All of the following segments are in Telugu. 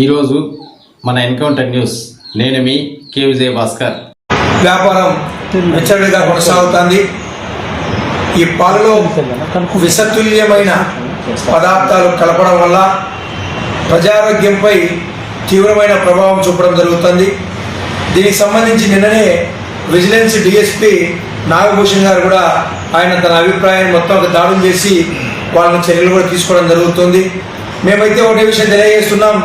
ఈరోజు మన ఎన్కౌంటర్ న్యూస్. నేను మీ కే విజయ భాస్కర్ వ్యాపారం విచ్చలవిడిగా కొనసాగుతుంది. ఈ పాలలో విషతుల్యమైన పదార్థాలు కలపడం వల్ల ప్రజారోగ్యంపై తీవ్రమైన ప్రభావం చూపడం జరుగుతుంది. దీనికి సంబంధించి నిన్ననే విజిలెన్స్ డిఎస్పి నాగభూషణ్ గారు కూడా ఆయన తన అభిప్రాయాన్ని మొత్తం ఒక దాడులు చేసి వాళ్ళని చర్యలు కూడా తీసుకోవడం జరుగుతుంది. మేమైతే ఒకటే విషయం తెలియజేస్తున్నాం.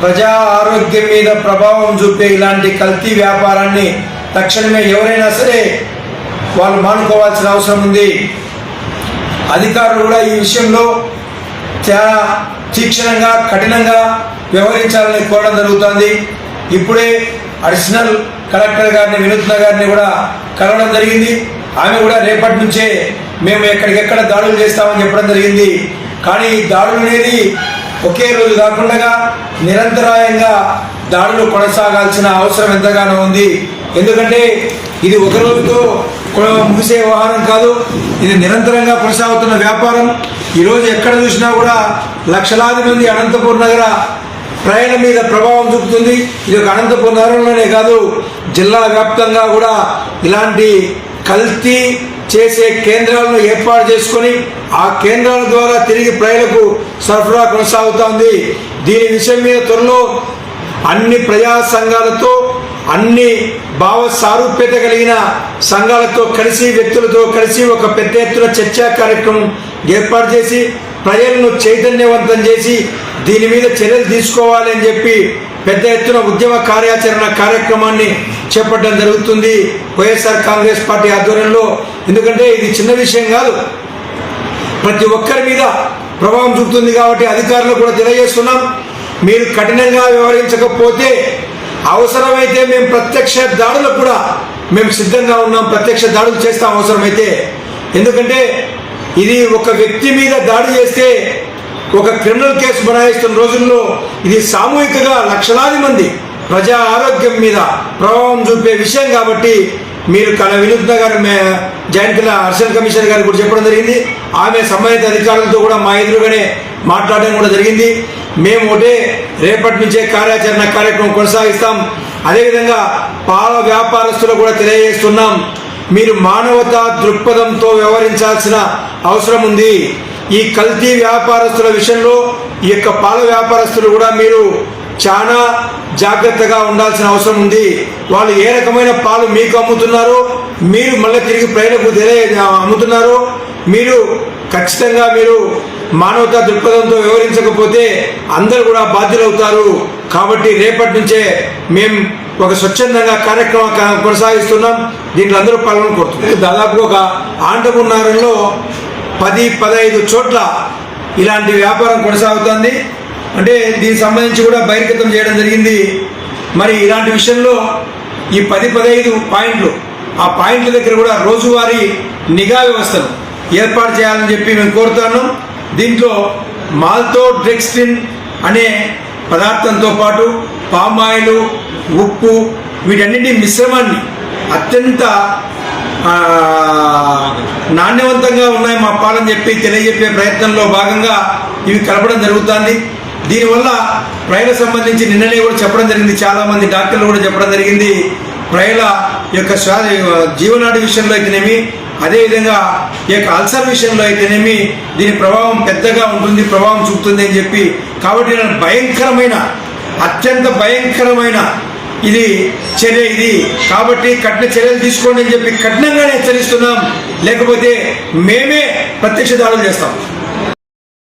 ప్రజా ఆరోగ్యం మీద ప్రభావం చూపే ఇలాంటి కల్తీ వ్యాపారాన్ని తక్షణమే ఎవరైనా సరే వాళ్ళు మానుకోవాల్సిన అవసరం ఉంది. అధికారులు కూడా ఈ విషయంలో చాలా తీక్షణంగా కఠినంగా వ్యవహరించాలని కోరడం జరుగుతుంది. ఇప్పుడే అడిషనల్ కలెక్టర్ గారిని వినూత్న గారిని కూడా కలవడం జరిగింది. ఆమె కూడా రేపటి నుంచే మేము ఎక్కడికెక్కడ దాడులు చేస్తామని చెప్పడం జరిగింది. కానీ ఈ దాడులు అనేది ఒకే రోజు కాకుండా నిరంతరాయంగా దాడులు కొనసాగాల్సిన అవసరం ఎంతగానో ఉంది. ఎందుకంటే ఇది ఒక రోజుతో ముగిసే వ్యవహారం కాదు ఇది నిరంతరంగా కొనసాగుతున్న వ్యాపారం. ఈరోజు ఎక్కడ చూసినా కూడా లక్షలాది మంది అనంతపూర్ నగర ప్రయాణం మీద ప్రభావం చూపుతుంది. ఇది ఒక అనంతపూర్ నగరంలోనే కాదు జిల్లా వ్యాప్తంగా కూడా ఇలాంటి కల్తీ చేసే కేంద్రాలను ఏర్పాటు చేసుకొని ఆ కేంద్రాల ద్వారా తిరిగి ప్రజలకు సరఫరా కొనసాగుతోంది దీని విషయం మీద త్వరలో అన్ని ప్రజా సంఘాలతో అన్ని భావ సారూప్యత కలిగిన సంఘాలతో కలిసి వ్యక్తులతో కలిసి ఒక పెద్ద ఎత్తున చర్చా కార్యక్రమం ఏర్పాటు చేసి ప్రజలను చైతన్యవంతం చేసి దీని మీద చర్యలు తీసుకోవాలి అని చెప్పి పెద్ద ఎత్తున ఉద్యమ కార్యాచరణ కార్యక్రమాన్ని చేపట్టడం జరుగుతుంది. వైఎస్ఆర్ కాంగ్రెస్ పార్టీ ఆధ్వర్యంలో ఎందుకంటే ఇది చిన్న విషయం కాదు. ప్రతి ఒక్కరి మీద ప్రభావం చూపుతుంది కాబట్టి అధికారులు కూడా తెలియజేస్తున్నాం. మీరు కఠినంగా వ్యవహరించకపోతే అవసరమైతే మేము ప్రత్యక్ష దాడులకు కూడా మేము సిద్ధంగా ఉన్నాం. ప్రత్యక్ష దాడులు చేస్తాం అవసరమైతే. ఎందుకంటే ఇది ఒక వ్యక్తి మీద దాడి చేస్తే ఒక క్రిమినల్ కేసు బనాయిస్తున్న రోజుల్లో ఇది సామూహికంగా లక్షలాది మంది ప్రజా ఆరోగ్యం మీద ప్రభావం చూపే విషయం కాబట్టి మీరు కళ వినూత్న గారు మే- జాయింట్ కల అర్షన్ కమిషనర్ గారు కూడా చెప్పడం జరిగింది. ఆమె సంబంధిత అధికారులతో కూడా మా ఎదురుగానే మాట్లాడడం కూడా జరిగింది. మేము ఒకటే రేపటి నుంచే కార్యాచరణ కార్యక్రమం కొనసాగిస్తాం. అదేవిధంగా పాల వ్యాపారస్తులు కూడా తెలియజేస్తున్నాం. మీరు మానవతా దృక్పథంతో వ్యవహరించాల్సిన అవసరం ఉంది. ఈ కల్తీ వ్యాపారస్తుల విషయంలో ఈ యొక్క పాల వ్యాపారస్తులు కూడా మీరు చాలా జాగ్రత్తగా ఉండాల్సిన అవసరం ఉంది. వాళ్ళు ఏ రకమైన పాలు మీకు అమ్ముతున్నారు మీరు మళ్ళీ తిరిగి ప్రజలకు తెలియ అమ్ముతున్నారు మీరు ఖచ్చితంగా మీరు మానవతా దృక్పథంతో వ్యవహరించకపోతే అందరూ కూడా బాధ్యులవుతారు. కాబట్టి రేపటి నుంచే మేము ఒక స్వచ్ఛందంగా కార్యక్రమం కొనసాగిస్తున్నాం. దీంట్లో అందరూ పాల్గొని కోరుతున్నారు దాదాపు ఒక ఆంటమున్నారంలో పది పదహైదు చోట్ల ఇలాంటి వ్యాపారం కొనసాగుతుంది. అంటే దీనికి సంబంధించి కూడా బహిర్గతం చేయడం జరిగింది. మరి ఇలాంటి విషయంలో ఈ పది పదహైదు పాయింట్లు ఆ పాయింట్ల దగ్గర కూడా రోజువారీ నిఘా వ్యవస్థను ఏర్పాటు చేయాలని చెప్పి మేము కోరుతాను. దీంట్లో మాల్తో డ్రెక్స్టిన్ అనే పదార్థంతో పాటు పామాయిల్ ఉప్పు వీటన్నిటి మిశ్రమాన్ని అత్యంత నాణ్యవంతంగా ఉన్నాయి మా పాలని చెప్పి తెలియజెప్పే ప్రయత్నంలో భాగంగా ఇవి కలపడం జరుగుతుంది. దీనివల్ల ప్రజల సంబంధించి నిన్ననే కూడా చెప్పడం జరిగింది. చాలామంది డాక్టర్లు కూడా చెప్పడం జరిగింది. ప్రజల యొక్క శ్వాస జీవనాడి విషయంలో అయితేనేమి అదేవిధంగా ఈ యొక్క అల్సర్ విషయంలో అయితేనేమి దీని ప్రభావం పెద్దగా ఉంటుంది ప్రభావం చూపుతుంది అని చెప్పి. కాబట్టి నేను భయంకరమైన అత్యంత భయంకరమైన ఇది చర్య ఇది. కాబట్టి కఠిన చర్యలు తీసుకోండి అని చెప్పి కఠినంగానే హెచ్చరిస్తున్నాం. లేకపోతే మేమే ప్రత్యక్ష దాడులు చేస్తాం.